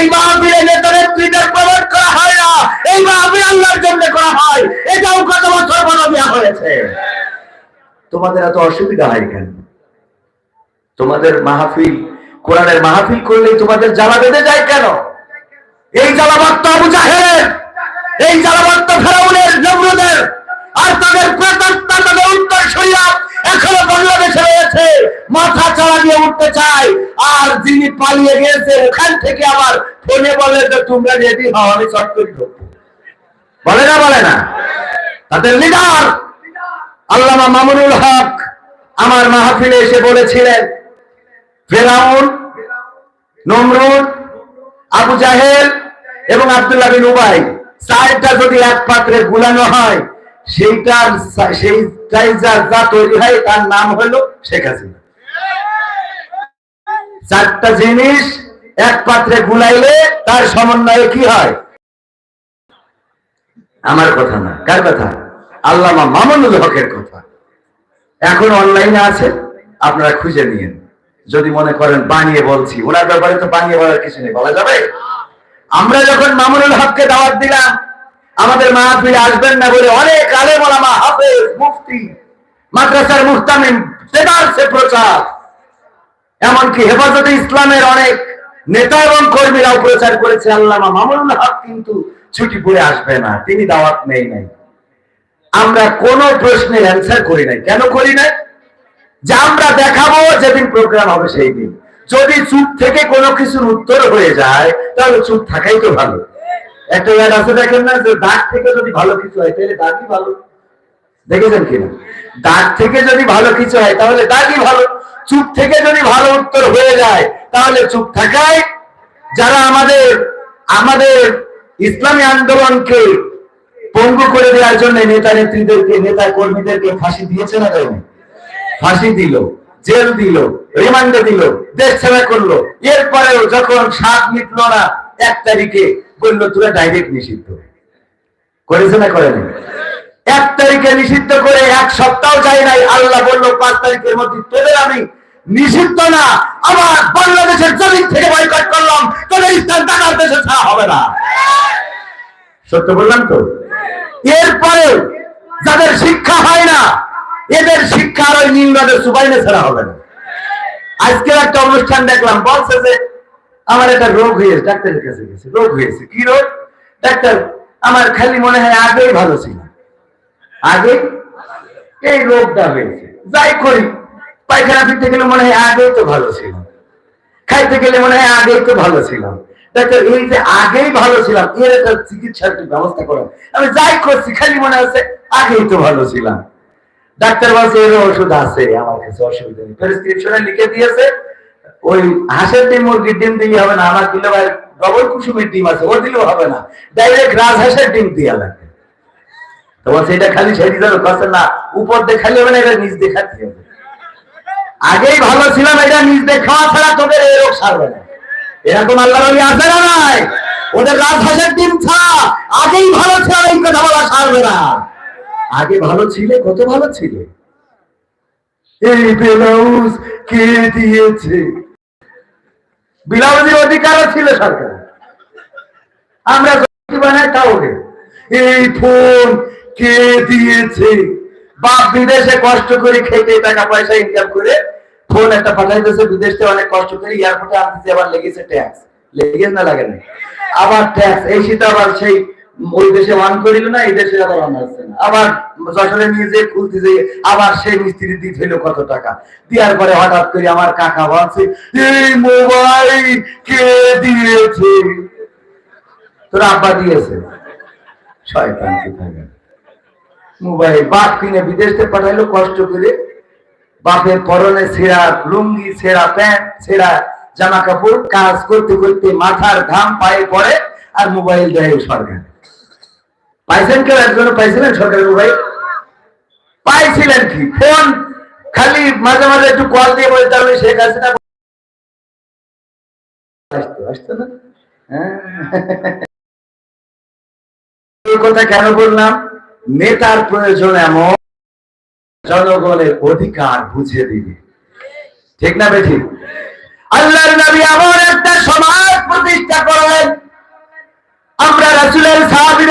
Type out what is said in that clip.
এই করা হয় না। এই মাহবিল আল্লাহর জন্য করা হয়। এটাও কত বছর বড় দেওয়া হয়েছে। তোমাদের এত অসুবিধা হয় কেন? তোমাদের মাহফিল, কোরআনের মাহফিল করলেই তোমাদের জ্বালা বেঁধে যায় কেন? এই জ্বালাবাত্ত আবু জাহের এই জ্বালাবাত্ত ফেরাউনের নমরুদের আর তাদের প্রেতাত্মা তাদের উত্তর সরিয়া এখনও বাংলাদেশে রয়েছে মাথা চালা চায় আর যিনি পালিয়ে গিয়েছে ওখান থেকে আবার ফোনে বলে যে, তোমরা রেডি হও, আমি বলে না বলে না। তাদের লিডার, আল্লামা মামুনুল হক আমার মাহফিলে এসে বলেছিলেন, ফেরাউন আবু জাহেল এবং আব্দুল্লাহ বিন উবাই, চারটা যদি এক পাত্রে গুলানো হয়, সেইটার সেইটাই যা তৈরি হয়, তার নাম হলো শেখ হাসিনা। চারটা জিনিস এক পাত্রে গুলাইলে তার সমন্বয়ে কি হয়? আমার কথা না। কার কথা? আল্লামা মামুনুল হকের কথা। এখন অনলাইনে আছে, আপনারা খুঁজে নিন যদি মনে করেন বানিয়ে বলছি, ওনার ব্যাপারে তো বানিয়ে বলার কিছু নেই, বলা যাবে? আমরা যখন মামুনুল হককে দাওয়াত দিলাম, আমাদের মা মাহফিলে আসবেন না বলে অনেক আলেম ওলামা হাফেজ মুফতি, মাদ্রাসার মুহতামিম, সেবার সে প্রচার। এমনকি হেফাজতে ইসলামের অনেক নেতা এবং কর্মীরাও প্রচার করেছে, আল্লামা মামুনুল হক কিন্তু ছুটি পড়ে আসবে না, তিনি দাওয়াত নেই নাই। আমরা কোন প্রশ্নের অ্যান্সার করি নাই। কেন করি নাই? যে আমরা দেখাবো যেদিন প্রোগ্রাম হবে সেই দিন। যদি চুপ থেকে কোনো কিছুর উত্তর হয়ে যায়, তাহলে চুপ থাকাই তো ভালো। একটা ওয়ার্ড আছে দেখেন না, যে দাগ থেকে যদি ভালো কিছু হয়, তাহলে দাগই ভালো। দেখেছেন কিনা? দাগ থেকে যদি ভালো কিছু হয়, তাহলে দাগই ভালো। চুপ থেকে যদি ভালো উত্তর হয়ে যায়, তাহলে চুপ থাকায় যারা আমাদের আমাদের ইসলামী আন্দোলনকে পঙ্গু করে দেওয়ার জন্য নেতা নেত্রীদেরকে, নেতা কর্মীদেরকে ফাঁসি দিয়েছে না দেয়নি? ফাঁসি দিল, জেল দিল, রিমান্ডে দিল, দেশ সেবা করল। এরপরেও যখন সাত মিটলো না, এক তারিখে বলল তোরা ডাইরেক্ট নিষিদ্ধ। করেছে না করেনি? এক তারিখে নিষিদ্ধ করে এক সপ্তাহ যায় নাই। আল্লাহ বলল, পাঁচ তারিখের মধ্যে তোদের আমি নিষিদ্ধ না। আমার বাংলাদেশের জমিন থেকে বয়কট করলাম। তোদের ইসলাম টাকার দেশে ছাড়া হবে না। সত্য বললাম তো? এরপরেও যাদের শিক্ষা হয় না, এদের শিক্ষার ওই নিম্নদের সুবাইনে ছাড়া হবে না। আজকের একটা অনুষ্ঠান দেখলাম, বলছে যে, আমার একটা রোগ হয়েছে, ডাক্তারের কাছে গেছে, রোগ হয়েছে। কি রোগ? ডাক্তার, আমার খালি মনে হয় আগেই ভালো ছিল। আগে এই রোগটা হয়েছে। যাই করি পায়খানা ফিরতে গেলে মনে হয় আগেই তো ভালো ছিল খাইতে গেলে মনে হয় আগেই তো ভালো ছিলাম। ডাক্তার, এই যে আগেই ভালো ছিলাম, এর একটা চিকিৎসার ব্যবস্থা আমি যাই করছি, খালি মনে হচ্ছে আগেই তো ভালো ছিলাম। ডাক্তার বলছে এর ওষুধ আছে, আমার কাছে অসুবিধা নেই। প্রেসক্রিপশনে লিখে দিয়েছে, ওই হাঁসের ডিম, মুরগির ডিম দিলে হবে না, আমার দিলে ভাই ডবল কুসুমের ডিম আছে ও দিলেও হবে না। ডাইরেক্ট রাজহাঁসের ডিম দিয়া লাগবে। এটা খালি ছেড়ে দিতে না, উপর দিয়ে খালি হবে না, এটা নিচ দিয়ে খাতে হবে। আগেই ভালো ছিলাম এটা নিজ দেখাওয়া ছাড়া তোদের এই রোগ সারবে না। এরকম আল্লাহ নবী আছে না নাই? ওদের রাজহাঁসের ডিম ছাড়া আগেই ভালো ছিলাম এই কথা বলা সারবে না। আগে ভালো ছিলে, কত ভালো ছিলে। এই ব্লাউজ কে দিয়েছে? ব্লাউজের অধিকারও ছিল সরকার। আমরা বানাই তাও এই ফোন কে দিয়েছে? বাপ বিদেশে কষ্ট করে খেটে টাকা পয়সা ইনকাম করে ফোন একটা পাঠাইতেছে বিদেশ থেকে অনেক কষ্ট করে এয়ারপোর্টে আনতেছে, আবার লেগেছে ট্যাক্স লেগেছে না লাগে না? আবার ট্যাক্স এই শীতে আবার সেই ওই দেশে ওয়ান করিল না, এই দেশে আবার অন আসছে না। আবার যশোরে নিয়ে যে খুলতে যে আবার সেই মিস্ত্রি দিতে হইল কত টাকা। দেওয়ার পরে হঠাৎ করে আমার কাকা বলছে, এই মোবাইল কে দিয়েছে? তোর আব্বা দিয়েছে। শয়তান কোথাকার। মোবাইল বাপ কিনে বিদেশ থেকে পাঠাইলো, কষ্ট করে বাপের পরনে ছেঁড়া লুঙ্গি, ছেঁড়া প্যান্ট, ছেঁড়া জামা কাপড় কাজ করতে করতে মাথার ঘাম পায়ে পড়ে আর মোবাইল দেয় সরকার। পাইছেন কেউ একজন? পাইছিলেন সরকারের মোবাইল? পাইছিলেন কি? ফোন? খালি মাঝে মাঝে একটু কল দিয়ে বলতে হবে শেখ হাসিনা না? হ্যাঁ। কথা কেন বললাম? নেতার প্রয়োজন এমন জনগণের অধিকার বুঝিয়ে দিবে। ঠিক না বেঠি? আল্লাহর নবী আমার একটা সমাজ প্রতিষ্ঠা করেন। আমরা রাসুলের সাহাবির